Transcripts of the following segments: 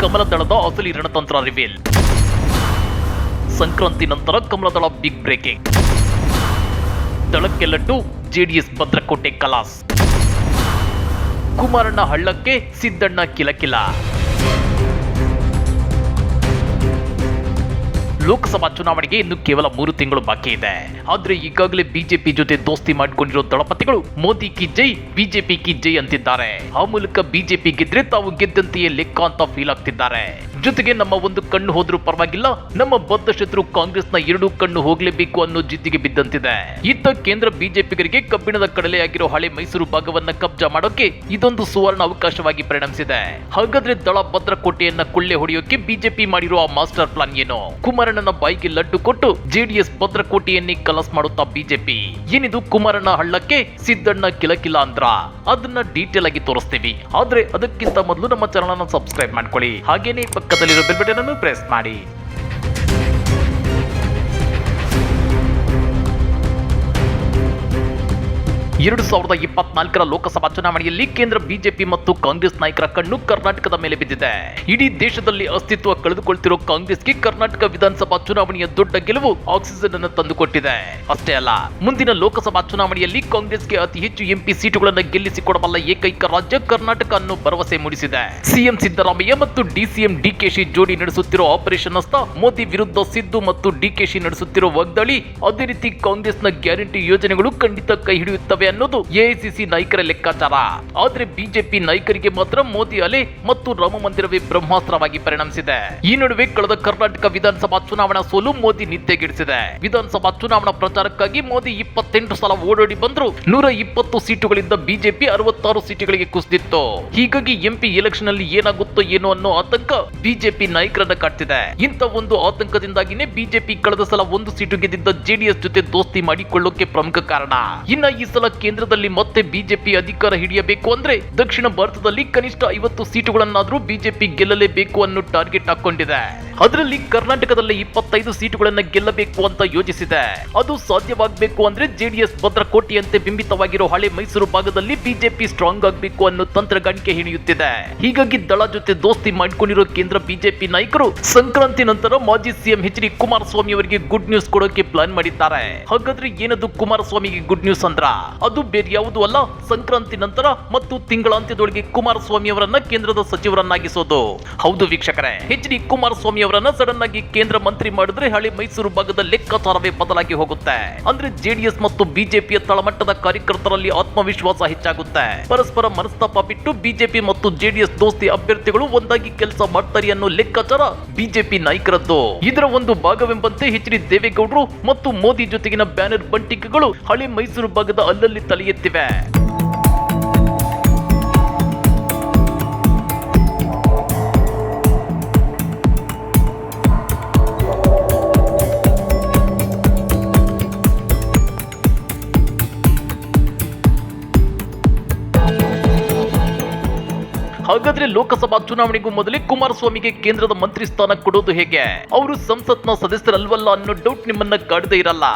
ಕಮಲದಳದ ಅಸಲಿ ರಣತಂತ್ರ ರಿವೀಲ್ ಸಂಕ್ರಾಂತಿ ನಂತರ ಕಮಲದಳ ಬಿಗ್ ಬ್ರೇಕಿಂಗ್ ದಳಕ್ಕೆ ಲಡ್ಡು ಜೆಡಿಎಸ್ ಭದ್ರಕೋಟೆ ಕಲಾಸ್. ಕುಮಾರಣ್ಣ ಹಳ್ಳಕ್ಕೆ ಸಿದ್ದಣ್ಣ ಕಿಲಕಿಲ. ಲೋಕಸಭಾ ಚುನಾವಣೆಗೆ ಇನ್ನು ಕೇವಲ ಮೂರು ತಿಂಗಳು ಬಾಕಿ ಇದೆ. ಆದ್ರೆ ಈಗಾಗಲೇ ಬಿಜೆಪಿ ಜೊತೆ ದೋಸ್ತಿ ಮಾಡಿಕೊಂಡಿರೋ ದಳಪತಿಗಳು ಮೋದಿ ಕಿ ಜೈ, ಬಿಜೆಪಿ ಕಿ ಜೈ ಅಂತಿದ್ದಾರೆ. ಆ ಮೂಲಕ ಬಿಜೆಪಿ ಗೆದ್ರೆ ತಾವು ಗೆದ್ದಂತೆಯೇ ಲೆಕ್ಕ ಅಂತ ಫೀಲ್ ಆಗ್ತಿದ್ದಾರೆ. ಜೊತೆಗೆ ನಮ್ಮ ಒಂದು ಕಣ್ಣು ಹೋದ್ರೂ ಪರವಾಗಿಲ್ಲ, ನಮ್ಮ ಬದ್ಧ ಶತ್ರು ಕಾಂಗ್ರೆಸ್ನ ಎರಡು ಕಣ್ಣು ಹೋಗ್ಲೇಬೇಕು ಅನ್ನೋ ಜಿದ್ದಿಗೆ ಬಿದ್ದಂತಿದೆ. ಇತ್ತ ಕೇಂದ್ರ ಬಿಜೆಪಿಗರಿಗೆ ಕಬ್ಬಿಣದ ಕಡಲೆಯಾಗಿರೋ ಹಳೆ ಮೈಸೂರು ಭಾಗವನ್ನ ಕಬ್ಜಾ ಮಾಡೋಕೆ ಇದೊಂದು ಸುವರ್ಣ ಅವಕಾಶವಾಗಿ ಪರಿಣಮಿಸಿದೆ. ಹಾಗಾದ್ರೆ ದಳ ಭದ್ರಕೋಟೆಯನ್ನ ಕುಳ್ಳೆ ಹೊಡೆಯೋಕೆ ಬಿಜೆಪಿ ಮಾಡಿರೋ ಆ ಮಾಸ್ಟರ್ ಪ್ಲಾನ್ ಏನು? ಕುಮಾರಣ್ಣನ ಬಾಯಿಗೆ ಲಡ್ಡು ಕೊಟ್ಟು ಜೆಡಿಎಸ್ ಭದ್ರಕೋಟೆಯನ್ನೇ ಕಲಸ್ ಮಾಡುತ್ತಾ ಬಿಜೆಪಿ? ಏನಿದು ಕುಮಾರಣ್ಣ ಹಳ್ಳಕ್ಕೆ ಸಿದ್ದಣ್ಣ ಕಿಲಕಿಲ ಅಂದ್ರ? ಅದನ್ನ ಡೀಟೇಲ್ ಆಗಿ ತೋರಿಸ್ತೀವಿ. ಆದ್ರೆ ಅದಕ್ಕಿಂತ ಮೊದಲು ನಮ್ಮ ಚಾನಲ್ ಸಬ್ಸ್ಕ್ರೈಬ್ ಮಾಡ್ಕೊಳ್ಳಿ. ಹಾಗೇನೇ ಪಕ್ಕದಲ್ಲಿರೋ ಬೆಲ್ ಬಟನ್ ಅನ್ನು ಪ್ರೆಸ್ ಮಾಡಿ. ಎರಡು ಸಾವಿರದ ಇಪ್ಪತ್ನಾಲ್ಕರ ಲೋಕಸಭಾ ಚುನಾವಣೆಯಲ್ಲಿ ಕೇಂದ್ರ ಬಿಜೆಪಿ ಮತ್ತು ಕಾಂಗ್ರೆಸ್ ನಾಯಕರ ಕಣ್ಣು ಕರ್ನಾಟಕದ ಮೇಲೆ ಬಿದ್ದಿದೆ. ಇಡೀ ದೇಶದಲ್ಲಿ ಅಸ್ತಿತ್ವ ಕಳೆದುಕೊಳ್ತಿರೋ ಕಾಂಗ್ರೆಸ್ಗೆ ಕರ್ನಾಟಕ ವಿಧಾನಸಭಾ ಚುನಾವಣೆಯ ದೊಡ್ಡ ಗೆಲುವು ಆಕ್ಸಿಜನ್ ಅನ್ನು ತಂದುಕೊಟ್ಟಿದೆ. ಅಷ್ಟೇ ಅಲ್ಲ, ಮುಂದಿನ ಲೋಕಸಭಾ ಚುನಾವಣೆಯಲ್ಲಿ ಕಾಂಗ್ರೆಸ್ಗೆ ಅತಿ ಹೆಚ್ಚು ಎಂಪಿ ಸೀಟುಗಳನ್ನು ಗೆಲ್ಲಿಸಿಕೊಡಬಲ್ಲ ಏಕೈಕ ರಾಜ್ಯ ಕರ್ನಾಟಕ ಅನ್ನು ಭರವಸೆ ಮೂಡಿಸಿದೆ. ಸಿಎಂ ಸಿದ್ದರಾಮಯ್ಯ ಮತ್ತು ಡಿಸಿಎಂ ಡಿಕೆಶಿ ಜೋಡಿ ನಡೆಸುತ್ತಿರುವ ಆಪರೇಷನ್ ಅಸ್ತ, ಮೋದಿ ವಿರುದ್ಧ ಸಿದ್ದು ಮತ್ತು ಡಿಕೆಶಿ ನಡೆಸುತ್ತಿರುವ ವಾಗ್ದಾಳಿ, ಅದೇ ರೀತಿ ಕಾಂಗ್ರೆಸ್ನ ಗ್ಯಾರಂಟಿ ಯೋಜನೆಗಳು ಖಂಡಿತ ಕೈ ಹಿಡಿಯುತ್ತವೆ ಅನ್ನೋದು ಎಐಸಿಸಿ ನಾಯಕರ ಲೆಕ್ಕಾಚಾರ. ಆದ್ರೆ ಬಿಜೆಪಿ ನಾಯಕರಿಗೆ ಮಾತ್ರ ಮೋದಿ ಅಲೆ ಮತ್ತು ರಾಮ ಮಂದಿರವೇ ಬ್ರಹ್ಮಾಸ್ತ್ರವಾಗಿ ಪರಿಣಮಿಸಿದೆ. ಈ ನಡುವೆ ಕಳೆದ ಕರ್ನಾಟಕ ವಿಧಾನಸಭಾ ಚುನಾವಣಾ ಸೋಲು ಮೋದಿ ನಿದ್ದೆಗೆಡಿಸಿದೆ. ವಿಧಾನಸಭಾ ಚುನಾವಣಾ ಪ್ರಚಾರಕ್ಕಾಗಿ ಮೋದಿ ಇಪ್ಪತ್ತೆಂಟು ಸಲ ಓಡೋಡಿ ಬಂದ್ರು ನೂರ ಇಪ್ಪತ್ತು ಸೀಟುಗಳಿಂದ ಬಿಜೆಪಿ ಅರವತ್ತಾರು ಸೀಟುಗಳಿಗೆ ಕುಸಿದಿತ್ತು. ಹೀಗಾಗಿ ಎಂಪಿ ಎಲೆಕ್ಷನ್ ಅಲ್ಲಿ ಏನಾಗುತ್ತೋ ಏನೋ ಅನ್ನೋ ಆತಂಕ ಬಿಜೆಪಿ ನಾಯಕರನ್ನ ಕಾಡ್ತಿದೆ. ಇಂಥ ಒಂದು ಆತಂಕದಿಂದಾಗಿನೇ ಬಿಜೆಪಿ ಕಳೆದ ಸಲ ಒಂದು ಸೀಟು ಗೆದ್ದಿದ್ದ ಜೆಡಿಎಸ್ ಜೊತೆ ದೋಸ್ತಿ ಮಾಡಿಕೊಳ್ಳೋಕೆ ಪ್ರಮುಖ ಕಾರಣ. ಇನ್ನ ಈ ಸಲ ಕೇಂದ್ರದಲ್ಲಿ ಮತ್ತೆ ಬಿಜೆಪಿ ಅಧಿಕಾರ ಹಿಡಿಯಬೇಕು ಅಂದ್ರೆ ದಕ್ಷಿಣ ಭಾರತದಲ್ಲಿ ಕನಿಷ್ಠ ಐವತ್ತು ಸೀಟುಗಳನ್ನಾದ್ರೂ ಬಿಜೆಪಿ ಗೆಲ್ಲಲೇಬೇಕು ಅನ್ನೋ ಟಾರ್ಗೆಟ್ ಹಾಕೊಂಡಿದೆ. ಅದರಲ್ಲಿ ಕರ್ನಾಟಕದಲ್ಲಿ ಇಪ್ಪತ್ತೈದು ಸೀಟುಗಳನ್ನ ಗೆಲ್ಲಬೇಕು ಅಂತ ಯೋಜಿಸಿದೆ ಅದು ಸಾಧ್ಯವಾಗಬೇಕು ಅಂದ್ರೆ ಜೆಡಿಎಸ್ ಭದ್ರಕೋಟೆಯಂತೆ ಬಿಂಬಿತವಾಗಿರೋ ಹಳೆ ಮೈಸೂರು ಭಾಗದಲ್ಲಿ ಬಿಜೆಪಿ ಸ್ಟ್ರಾಂಗ್ ಆಗಬೇಕು ಅನ್ನೋ ತಂತ್ರಗಾರಿಕೆ ಹಿಡಿಯುತ್ತಿದೆ. ಹೀಗಾಗಿ ದಳ ಜೊತೆ ದೋಸ್ತಿ ಮಾಡಿಕೊಂಡಿರೋ ಕೇಂದ್ರ ಬಿಜೆಪಿ ನಾಯಕರು ಸಂಕ್ರಾಂತಿ ನಂತರ ಮಾಜಿ ಸಿಎಂ ಎಚ್ ಡಿ ಕುಮಾರಸ್ವಾಮಿ ಅವರಿಗೆ ಗುಡ್ ನ್ಯೂಸ್ ಕೊಡೋಕೆ ಪ್ಲಾನ್ ಮಾಡಿದ್ದಾರೆ. ಹಾಗಾದ್ರೆ ಏನದು ಕುಮಾರಸ್ವಾಮಿಗೆ ಗುಡ್ ನ್ಯೂಸ್ ಅಂದ್ರ? ಅದು ಬೇರೆ ಯಾವುದೂ ಅಲ್ಲ. ಸಂಕ್ರಾಂತಿ ನಂತರ ಮತ್ತು ತಿಂಗಳಾಂತ್ಯದೊಳಗೆ ಕುಮಾರಸ್ವಾಮಿ ಅವರನ್ನ ಕೇಂದ್ರದ ಸಚಿವರನ್ನಾಗಿಸೋದು. ಹೌದು ವೀಕ್ಷಕರೇ. ಎಚ್ ಡಿ ಕುಮಾರಸ್ವಾಮಿ ಅವರನ್ನ ಸಡನ್ ಆಗಿ ಕೇಂದ್ರ ಮಂತ್ರಿ ಮಾಡಿದ್ರೆ ಹಳೆ ಮೈಸೂರು ಭಾಗದ ಲೆಕ್ಕಾಚಾರವೇ ಬದಲಾಗಿ ಹೋಗುತ್ತೆ. ಅಂದ್ರೆ ಜೆಡಿಎಸ್ ಮತ್ತು ಬಿಜೆಪಿಯ ತಳಮಟ್ಟದ ಕಾರ್ಯಕರ್ತರಲ್ಲಿ ಆತ್ಮವಿಶ್ವಾಸ ಹೆಚ್ಚಾಗುತ್ತೆ. ಪರಸ್ಪರ ಮನಸ್ತಾಪ ಬಿಟ್ಟು ಬಿಜೆಪಿ ಮತ್ತು ಜೆಡಿಎಸ್ ದೋಸ್ತಿ ಅಭ್ಯರ್ಥಿಗಳು ಒಂದಾಗಿ ಕೆಲಸ ಮಾಡ್ತಾರೆ ಅನ್ನೋ ಲೆಕ್ಕಾಚಾರ ಬಿಜೆಪಿ ನಾಯಕರದ್ದು. ಇದರ ಒಂದು ಭಾಗವೆಂಬಂತೆ ಎಚ್ ಡಿ ದೇವೇಗೌಡರು ಮತ್ತು ಮೋದಿ ಜೊತೆಗಿನ ಬ್ಯಾನರ್ ಬಂಟಿಕೆಗಳು ಹಳೆ ಮೈಸೂರು ಭಾಗದ ಅಲ್ಲಲ್ಲಿ ತಲೆ ಎತ್ತಿವೆ ಹಾಗಾದ್ರೆ ಲೋಕಸಭಾ ಚುನಾವಣೆಗೂ ಮೊದಲೇ ಕುಮಾರಸ್ವಾಮಿಗೆ ಕೇಂದ್ರದ ಮಂತ್ರಿ ಸ್ಥಾನ ಕೊಡೋದು ಹೇಗೆ? ಅವರು ಸಂಸತ್ನ ಸದಸ್ಯರಲ್ವಲ್ಲ ಅನ್ನೋ ಡೌಟ್ ನಿಮ್ಮನ್ನ ಕಾಡದೇ ಇರಲ್ಲ.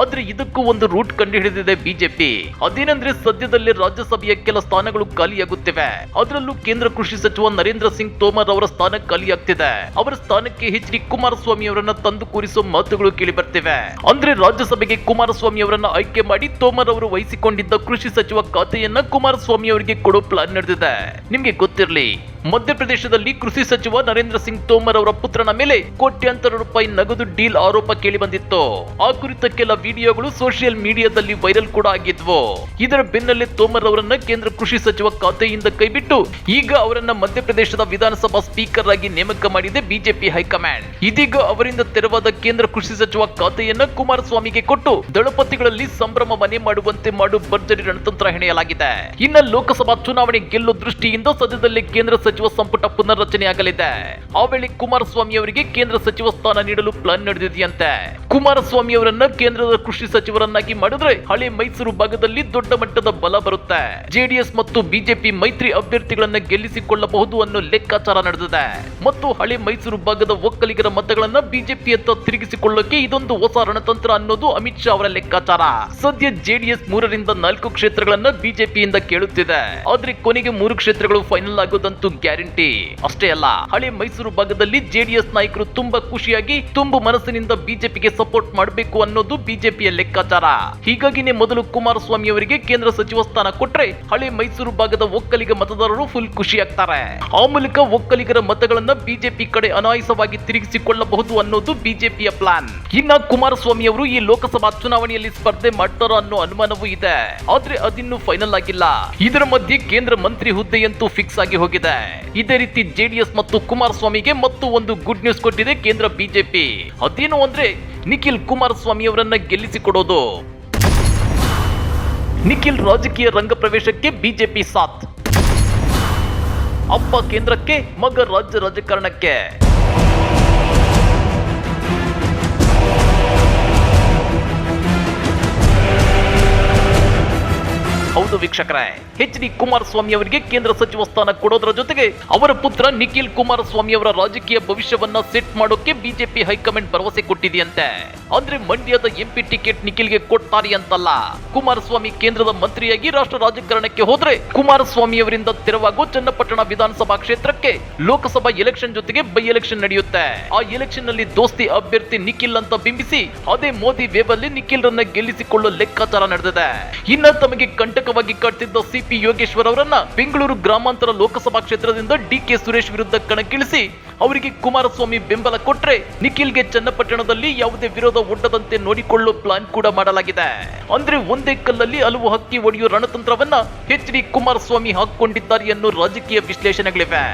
ಆದ್ರೆ ಇದಕ್ಕೂ ಒಂದು ರೂಟ್ ಕಂಡು ಹಿಡಿದಿದೆ ಬಿಜೆಪಿ ಅದೇನೆಂದ್ರೆ ಸದ್ಯದಲ್ಲೇ ರಾಜ್ಯಸಭೆಯ ಕೆಲ ಸ್ಥಾನಗಳು ಖಾಲಿಯಾಗುತ್ತಿವೆ. ಅದರಲ್ಲೂ ಕೇಂದ್ರ ಕೃಷಿ ಸಚಿವ ನರೇಂದ್ರ ಸಿಂಗ್ ತೋಮರ್ ಅವರ ಸ್ಥಾನ ಖಾಲಿಯಾಗ್ತಿದೆ. ಅವರ ಸ್ಥಾನಕ್ಕೆ ಎಚ್ ಡಿ ಕುಮಾರಸ್ವಾಮಿ ಅವರನ್ನ ತಂದು ಕೂರಿಸೋ ಮಾತುಗಳು ಕೇಳಿ ಬರ್ತಿವೆ ಅಂದ್ರೆ ರಾಜ್ಯಸಭೆಗೆ ಕುಮಾರಸ್ವಾಮಿ ಅವರನ್ನ ಆಯ್ಕೆ ಮಾಡಿ ತೋಮರ್ ಅವರು ವಹಿಸಿಕೊಂಡಿದ್ದ ಕೃಷಿ ಸಚಿವ ಖಾತೆಯನ್ನ ಕುಮಾರಸ್ವಾಮಿ ಅವರಿಗೆ ಕೊಡೋ ಪ್ಲಾನ್ ನಡೆದಿದೆ. ನಿಮ್ಗೆ ಗೊತ್ತಿರಲಿ lì. ಮಧ್ಯಪ್ರದೇಶದಲ್ಲಿ ಕೃಷಿ ಸಚಿವ ನರೇಂದ್ರ ಸಿಂಗ್ ತೋಮರ್ ಅವರ ಪುತ್ರನ ಮೇಲೆ ಕೋಟ್ಯಾಂತರ ರೂಪಾಯಿ ನಗದು ಡೀಲ್ ಆರೋಪ ಕೇಳಿ ಬಂದಿತ್ತು. ಆ ಕುರಿತ ಕೆಲ ವಿಡಿಯೋಗಳು ಸೋಷಿಯಲ್ ಮೀಡಿಯಾದಲ್ಲಿ ವೈರಲ್ ಕೂಡ ಆಗಿದ್ವು. ಇದರ ಬೆನ್ನಲ್ಲೇ ತೋಮರ್ ಅವರನ್ನ ಕೇಂದ್ರ ಕೃಷಿ ಸಚಿವ ಖಾತೆಯಿಂದ ಕೈಬಿಟ್ಟು ಈಗ ಅವರನ್ನ ಮಧ್ಯಪ್ರದೇಶದ ವಿಧಾನಸಭಾ ಸ್ಪೀಕರ್ ಆಗಿ ನೇಮಕ ಮಾಡಿದೆ ಬಿಜೆಪಿ ಹೈಕಮಾಂಡ್. ಇದೀಗ ಅವರಿಂದ ತೆರವಾದ ಕೇಂದ್ರ ಕೃಷಿ ಸಚಿವ ಖಾತೆಯನ್ನ ಕುಮಾರಸ್ವಾಮಿಗೆ ಕೊಟ್ಟು ದಳಪತಿಗಳಲ್ಲಿ ಸಂಭ್ರಮ ಮನೆ ಮಾಡುವಂತೆ ಮಾಡು ಭರ್ಜರಿ ರಣತಂತ್ರ ಹೆಣೆಯಲಾಗಿದೆ. ಇನ್ನ ಲೋಕಸಭಾ ಚುನಾವಣೆ ಗೆಲ್ಲುವ ದೃಷ್ಟಿಯಿಂದ ಸದ್ಯದಲ್ಲೇ ಕೇಂದ್ರ ಸಚಿವ ಸಂಪುಟ ಪುನರ್ರಚನೆಯಾಗಲಿದೆ. ಆ ವೇಳೆ ಕುಮಾರಸ್ವಾಮಿ ಅವರಿಗೆ ಕೇಂದ್ರ ಸಚಿವ ಸ್ಥಾನ ನೀಡಲು ಪ್ಲಾನ್ ನಡೆದಿದೆಯಂತೆ. ಕುಮಾರಸ್ವಾಮಿ ಅವರನ್ನ ಕೇಂದ್ರದ ಕೃಷಿ ಸಚಿವರನ್ನಾಗಿ ಮಾಡಿದ್ರೆ ಹಳೆ ಮೈಸೂರು ಭಾಗದಲ್ಲಿ ದೊಡ್ಡ ಮಟ್ಟದ ಬಲ ಬರುತ್ತೆ. ಜೆಡಿಎಸ್ ಮತ್ತು ಬಿಜೆಪಿ ಮೈತ್ರಿ ಅಭ್ಯರ್ಥಿಗಳನ್ನ ಗೆಲ್ಲಿಸಿಕೊಳ್ಳಬಹುದು ಅನ್ನೋ ಲೆಕ್ಕಾಚಾರ ನಡೆದಿದೆ. ಮತ್ತು ಹಳೆ ಮೈಸೂರು ಭಾಗದ ಒಕ್ಕಲಿಗರ ಮತಗಳನ್ನ ಬಿಜೆಪಿಯತ್ತ ತಿರುಗಿಸಿಕೊಳ್ಳೋಕೆ ಇದೊಂದು ಹೊಸ ರಣತಂತ್ರ ಅನ್ನೋದು ಅಮಿತ್ ಶಾ ಅವರ ಲೆಕ್ಕಾಚಾರ. ಸದ್ಯ ಜೆಡಿಎಸ್ ಮೂರರಿಂದ ನಾಲ್ಕು ಕ್ಷೇತ್ರಗಳನ್ನ ಬಿಜೆಪಿಯಿಂದ ಕೇಳುತ್ತಿದೆ. ಆದ್ರೆ ಕೊನೆಗೆ ಮೂರು ಕ್ಷೇತ್ರಗಳು ಫೈನಲ್ ಆಗೋದಂತೂ ಗ್ಯಾರಂಟಿ. ಅಷ್ಟೇ ಅಲ್ಲ, ಹಳೆ ಮೈಸೂರು ಭಾಗದಲ್ಲಿ ಜೆಡಿಎಸ್ ನಾಯಕರು ತುಂಬಾ ಖುಷಿಯಾಗಿ ತುಂಬು ಮನಸ್ಸಿನಿಂದ ಬಿಜೆಪಿಗೆ ಸಪೋರ್ಟ್ ಮಾಡಬೇಕು ಅನ್ನೋದು ಬಿಜೆಪಿಯ ಲೆಕ್ಕಾಚಾರ. ಹೀಗಾಗಿನೇ ಮೊದಲು ಕುಮಾರಸ್ವಾಮಿ ಅವರಿಗೆ ಕೇಂದ್ರ ಸಚಿವ ಸ್ಥಾನ ಕೊಟ್ರೆ ಹಳೆ ಮೈಸೂರು ಭಾಗದ ಒಕ್ಕಲಿಗ ಮತದಾರರು ಫುಲ್ ಖುಷಿಯಾಗ್ತಾರೆ. ಆ ಮೂಲಕ ಒಕ್ಕಲಿಗರ ಮತಗಳನ್ನ ಬಿಜೆಪಿ ಕಡೆ ಅನಾಯಸವಾಗಿ ತಿರುಗಿಸಿಕೊಳ್ಳಬಹುದು ಅನ್ನೋದು ಬಿಜೆಪಿಯ ಪ್ಲಾನ್ ಇನ್ನ ಕುಮಾರಸ್ವಾಮಿ ಅವರು ಈ ಲೋಕಸಭಾ ಚುನಾವಣೆಯಲ್ಲಿ ಸ್ಪರ್ಧೆ ಮಾಡ್ತಾರೋ ಅನ್ನೋ ಅನುಮಾನವೂ ಇದೆ. ಆದ್ರೆ ಅದಿನ್ನೂ ಫೈನಲ್ ಆಗಿಲ್ಲ. ಇದರ ಮಧ್ಯೆ ಕೇಂದ್ರ ಮಂತ್ರಿ ಹುದ್ದೆಯಂತೂ ಫಿಕ್ಸ್ ಆಗಿ ಹೋಗಿದೆ. ಇದೇ ರೀತಿ ಜೆಡಿಎಸ್ ಮತ್ತು ಕುಮಾರಸ್ವಾಮಿಗೆ ಮತ್ತು ಒಂದು ಗುಡ್ ನ್ಯೂಸ್ ಕೊಟ್ಟಿದೆ ಕೇಂದ್ರ ಬಿಜೆಪಿ. ಅದೇನು ಅಂದ್ರೆ ನಿಖಿಲ್ ಕುಮಾರಸ್ವಾಮಿ ಅವರನ್ನ ಗೆಲ್ಲಿಸಿಕೊಡೋದು. ನಿಖಿಲ್ ರಾಜಕೀಯ ರಂಗ ಪ್ರವೇಶಕ್ಕೆ ಬಿಜೆಪಿ ಸಾಥ್. ಅಪ್ಪ ಕೇಂದ್ರಕ್ಕೆ ಮಗ ರಾಜ್ಯ ರಾಜಕಾರಣಕ್ಕೆ. ಹೌದು ವೀಕ್ಷಕರೇ. ಎಚ್ ಡಿ ಕುಮಾರಸ್ವಾಮಿ ಅವರಿಗೆ ಕೇಂದ್ರ ಸಚಿವ ಸ್ಥಾನ ಕೊಡೋದ್ರ ಜೊತೆಗೆ ಅವರ ಪುತ್ರ ನಿಖಿಲ್ ಕುಮಾರಸ್ವಾಮಿ ಅವರ ರಾಜಕೀಯ ಭವಿಷ್ಯವನ್ನ ಸೆಟ್ ಮಾಡೋಕೆ ಬಿಜೆಪಿ ಹೈಕಮಾಂಡ್ ಭರವಸೆ ಕೊಟ್ಟಿದೆಯಂತೆ. ಅಂದ್ರೆ ಮಂಡ್ಯದ ಎಂಪಿ ಟಿಕೆಟ್ ನಿಖಿಲ್ಗೆ ಕೊಡ್ತಾರೆ ಅಂತಲ್ಲ. ಕುಮಾರಸ್ವಾಮಿ ಕೇಂದ್ರದ ಮಂತ್ರಿಯಾಗಿ ರಾಷ್ಟ್ರ ರಾಜಕಾರಣಕ್ಕೆ ಹೋದ್ರೆ ಕುಮಾರಸ್ವಾಮಿ ಅವರಿಂದ ತೆರವಾಗೋ ಚನ್ನಪಟ್ಟಣ ವಿಧಾನಸಭಾ ಕ್ಷೇತ್ರಕ್ಕೆ ಲೋಕಸಭಾ ಎಲೆಕ್ಷನ್ ಜೊತೆಗೆ ಬೈ ಎಲೆಕ್ಷನ್ ನಡೆಯುತ್ತೆ. ಆ ಎಲೆಕ್ಷನ್ನಲ್ಲಿ ದೋಸ್ತಿ ಅಭ್ಯರ್ಥಿ ನಿಖಿಲ್ ಅಂತ ಬಿಂಬಿಸಿ ಅದೇ ಮೋದಿ ವೇವಲ್ಲಿ ನಿಖಿಲ್ ರನ್ನ ಗೆಲ್ಲಿಸಿಕೊಳ್ಳೋ ಲೆಕ್ಕಾಚಾರ ನಡೆದಿದೆ. ಇನ್ನ ತಮಗೆ ಕಂಟಕವಾಗಿ ಕಟ್ಟಿದ್ದ ಸಿಪಿ ಯೋಗೇಶ್ವರ್ ಅವರನ್ನ ಬೆಂಗಳೂರು ಗ್ರಾಮಾಂತರ ಲೋಕಸಭಾ ಕ್ಷೇತ್ರದಿಂದ ಡಿಕೆ ಸುರೇಶ್ ವಿರುದ್ಧ ಕಣಕ್ಕಿಳಿಸಿ ಅವರಿಗೆ ಕುಮಾರಸ್ವಾಮಿ ಬೆಂಬಲ ಕೊಟ್ರೆ ನಿಖಿಲ್ಗೆ ಚನ್ನಪಟ್ಟಣದಲ್ಲಿ ಯಾವುದೇ ವಿರೋಧ ಒಡ್ಡದಂತೆ ನೋಡಿಕೊಳ್ಳೋ ಪ್ಲಾನ್ ಕೂಡ ಮಾಡಲಾಗಿದೆ. ಅಂದ್ರೆ ಒಂದೇ ಕಲ್ಲಲ್ಲಿ ಹಲವು ಹಕ್ಕಿ ಒಡೆಯುವ ರಣತಂತ್ರವನ್ನ ಎಚ್ ಡಿ ಕುಮಾರಸ್ವಾಮಿ ಹಾಕಿಕೊಂಡಿದ್ದಾರೆ ಎನ್ನುವ ರಾಜಕೀಯ ವಿಶ್ಲೇಷಣೆಗಳಿವೆ.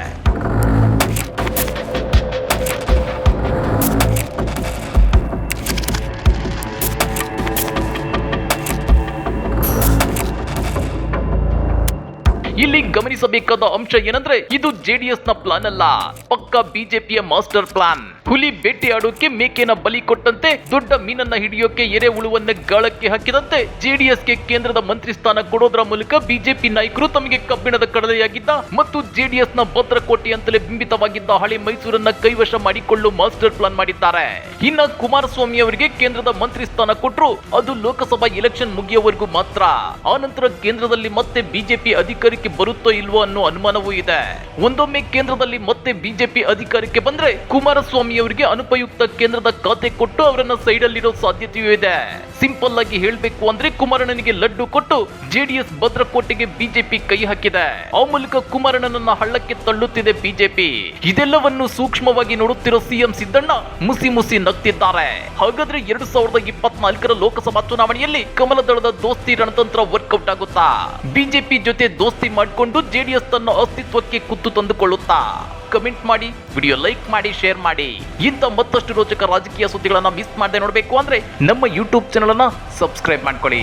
ಇಲ್ಲಿ ಗಮನಿಸಬೇಕಾದ ಅಂಶ ಏನಂದ್ರೆ ಇದು ಜೆಡಿಎಸ್ನ ಪ್ಲಾನ್ ಅಲ್ಲ. ಪಕ್ಕ ಬಿಜೆಪಿಯ ಮಾಸ್ಟರ್ ಪ್ಲಾನ್ ಹುಲಿ ಬೇಟೆಯಾಡೋಕೆ ಮೇಕೆನ ಬಲಿ ಕೊಟ್ಟಂತೆ ದೊಡ್ಡ ಮೀನನ್ನ ಹಿಡಿಯೋಕೆ ಎರೆಹುಳುವನ್ನ ಗಾಳಕ್ಕೆ ಹಾಕಿದಂತೆ ಜೆಡಿಎಸ್ಗೆ ಕೇಂದ್ರದ ಮಂತ್ರಿ ಸ್ಥಾನ ಕೊಡೋದ್ರ ಮೂಲಕ ಬಿಜೆಪಿ ನಾಯಕರು ತಮಗೆ ಕಬ್ಬಿಣದ ಕಡಲೆಯಾಗಿದ್ದ ಮತ್ತು ಜೆಡಿಎಸ್ನ ಭದ್ರಕೋಟೆ ಅಂತಲೇ ಬಿಂಬಿತವಾಗಿದ್ದ ಹಳೆ ಮೈಸೂರನ್ನ ಕೈವಶ ಮಾಡಿಕೊಳ್ಳಲು ಮಾಸ್ಟರ್ ಪ್ಲಾನ್ ಮಾಡಿದ್ದಾರೆ. ಇನ್ನ ಕುಮಾರಸ್ವಾಮಿ ಅವರಿಗೆ ಕೇಂದ್ರದ ಮಂತ್ರಿ ಸ್ಥಾನ ಕೊಟ್ಟರು ಅದು ಲೋಕಸಭಾ ಎಲೆಕ್ಷನ್ ಮುಗಿಯುವವರೆಗೂ ಮಾತ್ರ. ಆನಂತರ ಕೇಂದ್ರದಲ್ಲಿ ಮತ್ತೆ ಬಿಜೆಪಿ ಅಧಿಕಾರಕ್ಕೆ ಬರುತ್ತೋ ಇಲ್ವೋ ಅನ್ನೋ ಅನುಮಾನವೂ ಇದೆ. ಒಂದೊಮ್ಮೆ ಕೇಂದ್ರದಲ್ಲಿ ಮತ್ತೆ ಬಿಜೆಪಿ ಅಧಿಕಾರಕ್ಕೆ ಬಂದ್ರೆ ಕುಮಾರಸ್ವಾಮಿ ಅವರಿಗೆ ಅನುಪಯುಕ್ತ ಕೇಂದ್ರದ ಖಾತೆ ಕೊಟ್ಟು ಅವರನ್ನ ಸೈಡ್ ಅಲ್ಲಿರೋ ಸಾಧ್ಯತೆಯೂ ಇದೆ. ಸಿಂಪಲ್ ಆಗಿ ಹೇಳ್ಬೇಕು ಅಂದ್ರೆ ಕುಮಾರಣ್ಣನಿಗೆ ಲಡ್ಡು ಕೊಟ್ಟು ಜೆಡಿಎಸ್ ಭದ್ರಕೋಟೆಗೆ ಬಿಜೆಪಿ ಕೈ ಹಾಕಿದೆ. ಆ ಮೂಲಕ ಕುಮಾರಣ್ಣನನ್ನ ಹಳ್ಳಕ್ಕೆ ತಳ್ಳುತ್ತಿದೆ ಬಿಜೆಪಿ. ಇದೆಲ್ಲವನ್ನು ಸೂಕ್ಷ್ಮವಾಗಿ ನೋಡುತ್ತಿರೋ ಸಿಎಂ ಸಿದ್ದಣ್ಣ ಮುಸಿ ಮುಸಿ ನಗ್ತಿದ್ದಾರೆ. ಹಾಗಾದ್ರೆ ಎರಡ್ ಸಾವಿರದ ಇಪ್ಪತ್ನಾಲ್ಕರ ಲೋಕಸಭಾ ಚುನಾವಣೆಯಲ್ಲಿ ಕಮಲದಳದ ದೋಸ್ತಿ ರಣತಂತ್ರ ವರ್ಕೌಟ್ ಆಗುತ್ತಾ? ಬಿಜೆಪಿ ಜೊತೆ ದೋಸ್ತಿ ಮಾಡಿಕೊಂಡು ಜೆಡಿಎಸ್ ತನ್ನ ಅಸ್ತಿತ್ವಕ್ಕೆ ಕುತ್ತು ತಂದುಕೊಳ್ಳುತ್ತಾ ಕಮೆಂಟ್ ಮಾಡಿ ವಿಡಿಯೋ ಲೈಕ್ ಮಾಡಿ ಶೇರ್ ಮಾಡಿ. ಇಂಥ ಮತ್ತಷ್ಟು ರೋಚಕ ರಾಜಕೀಯ ಸುದ್ದಿಗಳನ್ನ ಮಿಸ್ ಮಾಡದೆ ನೋಡಬೇಕು ಅಂದ್ರೆ ನಮ್ಮ ಯೂಟ್ಯೂಬ್ ಚಾನಲ್ ಅನ್ನ ಸಬ್ಸ್ಕ್ರೈಬ್ ಮಾಡ್ಕೊಳ್ಳಿ.